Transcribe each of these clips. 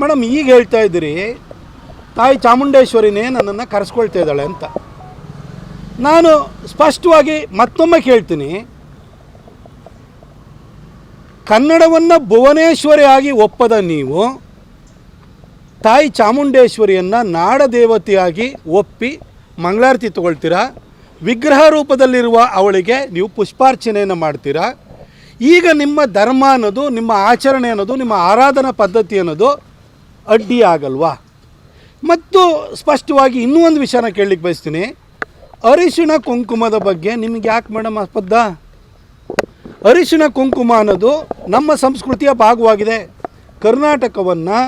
Madam, ಈಗ ಹೇಳ್ತಾ ಇದ್ದೀರಿ, ತಾಯಿ ಚಾಮುಂಡೇಶ್ವರಿನೇ ನನ್ನನ್ನು ಕರೆಸ್ಕೊಳ್ತಾ ಇದ್ದಾಳೆ ಅಂತ. ನಾನು ಸ್ಪಷ್ಟವಾಗಿ ಮತ್ತೊಮ್ಮೆ ಕೇಳ್ತೀನಿ, ಕನ್ನಡವನ್ನು ಭುವನೇಶ್ವರಿ ಆಗಿ ಒಪ್ಪದ ನೀವು, ತಾಯಿ ಚಾಮುಂಡೇಶ್ವರಿಯನ್ನು ನಾಡದೇವತೆಯಾಗಿ ಒಪ್ಪಿ ಮಂಗಳಾರತಿ ತಗೊಳ್ತೀರಾ? ವಿಗ್ರಹ ರೂಪದಲ್ಲಿರುವ ಅವಳಿಗೆ ನೀವು ಪುಷ್ಪಾರ್ಚನೆಯನ್ನು ಮಾಡ್ತೀರಾ? ಈಗ ನಿಮ್ಮ ಧರ್ಮ ಅನ್ನೋದು, ನಿಮ್ಮ ಆಚರಣೆ ಅನ್ನೋದು, ನಿಮ್ಮ ಆರಾಧನಾ ಪದ್ಧತಿ ಅನ್ನೋದು ಅಡ್ಡಿ ಆಗಲ್ವಾ ಮತ್ತು ಸ್ಪಷ್ಟವಾಗಿ ಇನ್ನೂ ಒಂದು ವಿಷಯನ ಕೇಳಲಿಕ್ಕೆ ಬಯಸ್ತೀನಿ. ಅರಿಶಿಣ ಕುಂಕುಮದ ಬಗ್ಗೆ ನಿಮ್ಗೆ ಯಾಕೆ ಮೇಡಮ್ ಆಸ್ಪದ ಅರಿಶಿಣ ಕುಂಕುಮ ಅನ್ನೋದು ನಮ್ಮ ಸಂಸ್ಕೃತಿಯ ಭಾಗವಾಗಿದೆ. ಕರ್ನಾಟಕವನ್ನು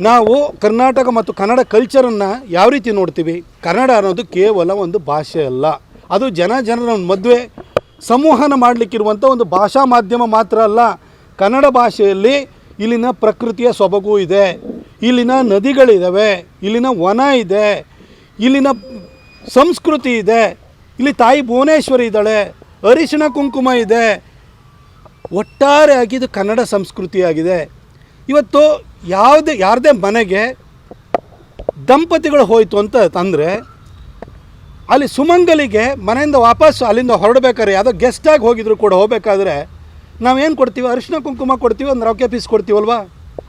ನಾವು ಕರ್ನಾಟಕ ಮತ್ತು ಕನ್ನಡ ಕಲ್ಚರನ್ನು ಯಾವ ರೀತಿ ನೋಡ್ತೀವಿ? ಕನ್ನಡ ಅನ್ನೋದು ಕೇವಲ ಒಂದು ಭಾಷೆ ಅಲ್ಲ. ಅದು ಜನ ಜನರ ಮದುವೆ ಸಂವಹನ ಮಾಡಲಿಕ್ಕಿರುವಂಥ ಒಂದು ಭಾಷಾ ಮಾಧ್ಯಮ ಮಾತ್ರ ಅಲ್ಲ. ಕನ್ನಡ ಭಾಷೆಯಲ್ಲಿ ಇಲ್ಲಿನ ಪ್ರಕೃತಿಯ ಸೊಬಗು ಇದೆ. ಇಲ್ಲಿನ ನದಿಗಳಿದ್ದಾವೆ ಇಲ್ಲಿನ ವನ ಇದೆ. ಇಲ್ಲಿನ ಸಂಸ್ಕೃತಿ ಇದೆ. ಇಲ್ಲಿ ತಾಯಿ ಭುವನೇಶ್ವರಿ ಇದ್ದಾಳೆ. ಅರಿಶಿಣ ಕುಂಕುಮ ಇದೆ. ಒಟ್ಟಾರೆ ಇದು ಕನ್ನಡ ಸಂಸ್ಕೃತಿಯಾಗಿದೆ. ಇವತ್ತು ಯಾವುದೇ, ಯಾರದೇ ಮನೆಗೆ ದಂಪತಿಗಳು ಹೋಯಿತು ಅಂತ ತಂದರೆ ಅಲ್ಲಿ ಸುಮಂಗಲಿಗೆ ಮನೆಯಿಂದ ವಾಪಸ್ ಅಲ್ಲಿಂದ ಹೊರಡಬೇಕಾದ್ರೆ ಯಾವುದೋ ಗೆಸ್ಟಾಗಿ ಹೋಗಿದ್ರು ಕೂಡ ಹೋಗಬೇಕಾದ್ರೆ ನಾವೇನು ಕೊಡ್ತೀವಿ? ಅರಿಶಿನ ಕುಂಕುಮ ಕೊಡ್ತೀವಿ, ಒಂದು ರೊಕ್ಕೆ ಪೀಸ್ ಕೊಡ್ತೀವಲ್ವಾ?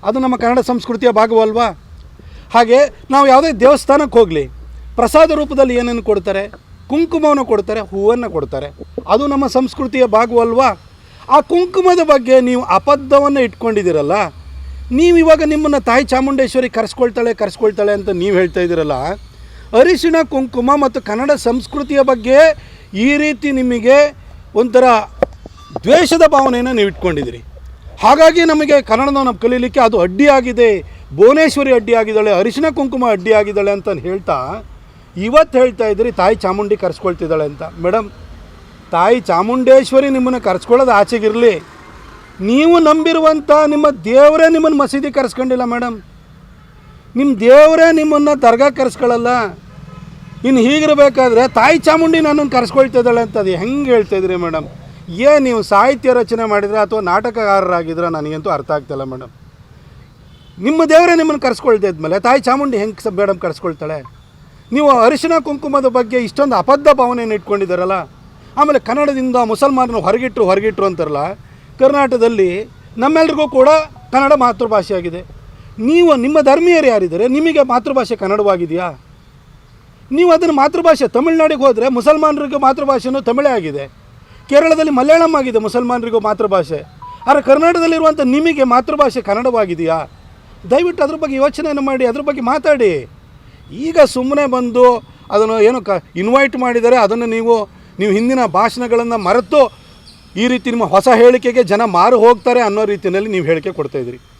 ಅದು ನಮ್ಮ ಕನ್ನಡ ಸಂಸ್ಕೃತಿಯ ಭಾಗವಲ್ವಾ? ಹಾಗೆ ನಾವು ಯಾವುದೇ ದೇವಸ್ಥಾನಕ್ಕೆ ಹೋಗಲಿ, ಪ್ರಸಾದ ರೂಪದಲ್ಲಿ ಏನೇನು ಕೊಡ್ತಾರೆ? ಕುಂಕುಮವನ್ನು ಕೊಡ್ತಾರೆ, ಹೂವನ್ನು ಕೊಡ್ತಾರೆ. ಅದು ನಮ್ಮ ಸಂಸ್ಕೃತಿಯ ಭಾಗವಲ್ವಾ? ಆ ಕುಂಕುಮದ ಬಗ್ಗೆ ನೀವು ಅಬದ್ಧವನ್ನು ಇಟ್ಕೊಂಡಿದ್ದೀರಲ್ಲ? ನೀವು ಇವಾಗ ನಿಮ್ಮನ್ನು ತಾಯಿ ಚಾಮುಂಡೇಶ್ವರಿ ಕರೆಸ್ಕೊಳ್ತಾಳೆ ಕರೆಸ್ಕೊಳ್ತಾಳೆ ಅಂತ ನೀವು ಹೇಳ್ತಾ ಇದ್ದೀರಲ್ಲ, ಅರಿಶಿಣ ಕುಂಕುಮ ಮತ್ತು ಕನ್ನಡ ಸಂಸ್ಕೃತಿಯ ಬಗ್ಗೆ ಈ ರೀತಿ ನಿಮಗೆ ಒಂಥರ ದ್ವೇಷದ ಭಾವನೆಯನ್ನು ನೀವು ಇಟ್ಕೊಂಡಿದ್ದೀರಿ. ಹಾಗಾಗಿ ನಮಗೆ ಕನ್ನಡನ ನಾವು ಕಲೀಲಿಕ್ಕೆ ಅದು ಅಡ್ಡಿಯಾಗಿದೆ. ಭುವನೇಶ್ವರಿ ಅಡ್ಡಿಯಾಗಿದ್ದಾಳೆ, ಅರಿಶಿನ ಕುಂಕುಮ ಅಡ್ಡಿಯಾಗಿದ್ದಾಳೆ ಅಂತ ಹೇಳ್ತಾ, ಇವತ್ತು ಹೇಳ್ತಾ ಇದ್ದೀರಿ, ತಾಯಿ ಚಾಮುಂಡಿ ಕರೆಸ್ಕೊಳ್ತಿದ್ದಾಳೆ ಅಂತ. ಮೇಡಮ್ ತಾಯಿ ಚಾಮುಂಡೇಶ್ವರಿ ನಿಮ್ಮನ್ನು ಕರೆಸ್ಕೊಳ್ಳೋದು ಆಚೆಗಿರಲಿ. ನೀವು ನಂಬಿರುವಂಥ ನಿಮ್ಮ ದೇವರೇ ನಿಮ್ಮನ್ನು ಮಸೀದಿ ಕರೆಸ್ಕೊಂಡಿಲ್ಲ ಮೇಡಮ್ ನಿಮ್ಮ ದೇವರೇ ನಿಮ್ಮನ್ನು ದರ್ಗಾ ಕರೆಸ್ಕೊಳ್ಳಲ್ಲ. ಇನ್ನು ಹೀಗಿರಬೇಕಾದ್ರೆ ತಾಯಿ ಚಾಮುಂಡಿ ನನ್ನನ್ನು ಕರೆಸ್ಕೊಳ್ತಿದ್ದಾಳೆ ಅಂತ ಅದು ಹೆಂಗೆ ಹೇಳ್ತಾ ಇದ್ರಿ ಮೇಡಮ್ ಏನು ನೀವು ಸಾಹಿತ್ಯ ರಚನೆ ಮಾಡಿದ್ರೆ ಅಥವಾ ನಾಟಕಗಾರರಾಗಿದ್ರೆ ನನಗಂತೂ ಅರ್ಥ ಆಗ್ತಿಲ್ಲ ಮೇಡಮ್. ನಿಮ್ಮ ದೇವರೇ ನಿಮ್ಮನ್ನು ಕರೆಸ್ಕೊಳ್ತಾ ಇದ್ಮೇಲೆ, ತಾಯಿ ಚಾಮುಂಡಿ ಹೆಂಗೆ ಮೇಡಮ್ ಕರೆಸ್ಕೊಳ್ತಾಳೆ? ನೀವು ಅರಿಶಿನ ಕುಂಕುಮದ ಬಗ್ಗೆ ಇಷ್ಟೊಂದು ಅಬದ್ಧ ಭಾವನೆಯನ್ನು ಇಟ್ಕೊಂಡಿದ್ದಾರಲ್ಲ, ಆಮೇಲೆ ಕನ್ನಡದಿಂದ ಮುಸಲ್ಮಾನರು ಹೊರಗಿಟ್ಟರು ಹೊರಗಿಟ್ಟರು ಅಂತಾರಲ್ಲ, ಕರ್ನಾಟಕದಲ್ಲಿ ನಮ್ಮೆಲ್ರಿಗೂ ಕೂಡ ಕನ್ನಡ ಮಾತೃಭಾಷೆಯಾಗಿದೆ ನೀವು ನಿಮ್ಮ ಧರ್ಮೀಯರು ಯಾರಿದ್ದಾರೆ? ನಿಮಗೆ ಮಾತೃಭಾಷೆ ಕನ್ನಡವಾಗಿದೆಯಾ? ನೀವು ಅದನ್ನು ಮಾತೃಭಾಷೆ ತಮಿಳ್ನಾಡಿಗೆ ಹೋದರೆ ಮುಸಲ್ಮಾನರಿಗೆ ಮಾತೃಭಾಷೆನೂ ತಮಿಳೇ ಆಗಿದೆ. ಕೇರಳದಲ್ಲಿ ಮಲಯಾಳಂ ಆಗಿದೆ ಮುಸಲ್ಮಾನರಿಗೂ ಮಾತೃಭಾಷೆ. ಆದರೆ ಕರ್ನಾಟಕದಲ್ಲಿರುವಂಥ ನಿಮಗೆ ಮಾತೃಭಾಷೆ ಕನ್ನಡವಾಗಿದೆಯಾ? ದಯವಿಟ್ಟು ಅದ್ರ ಬಗ್ಗೆ ಯೋಚನೆಯನ್ನು ಮಾಡಿ, ಅದ್ರ ಬಗ್ಗೆ ಮಾತಾಡಿ. ಈಗ ಸುಮ್ಮನೆ ಬಂದು ಅದನ್ನು ಏನು ಕ ಇನ್ವೈಟ್ ಮಾಡಿದರೆ ಅದನ್ನು ನೀವು ನೀವು ಹಿಂದಿನ ಭಾಷಣಗಳನ್ನು ಮರೆತು ಈ ರೀತಿ ನಿಮ್ಮ ಹೊಸ ಹೇಳಿಕೆಗೆ ಜನ ಮಾರು ಹೋಗ್ತಾರೆ ಅನ್ನೋ ರೀತಿಯಲ್ಲಿ ನೀವು ಹೇಳಿಕೆ ಕೊಡ್ತಾಯಿದ್ರಿ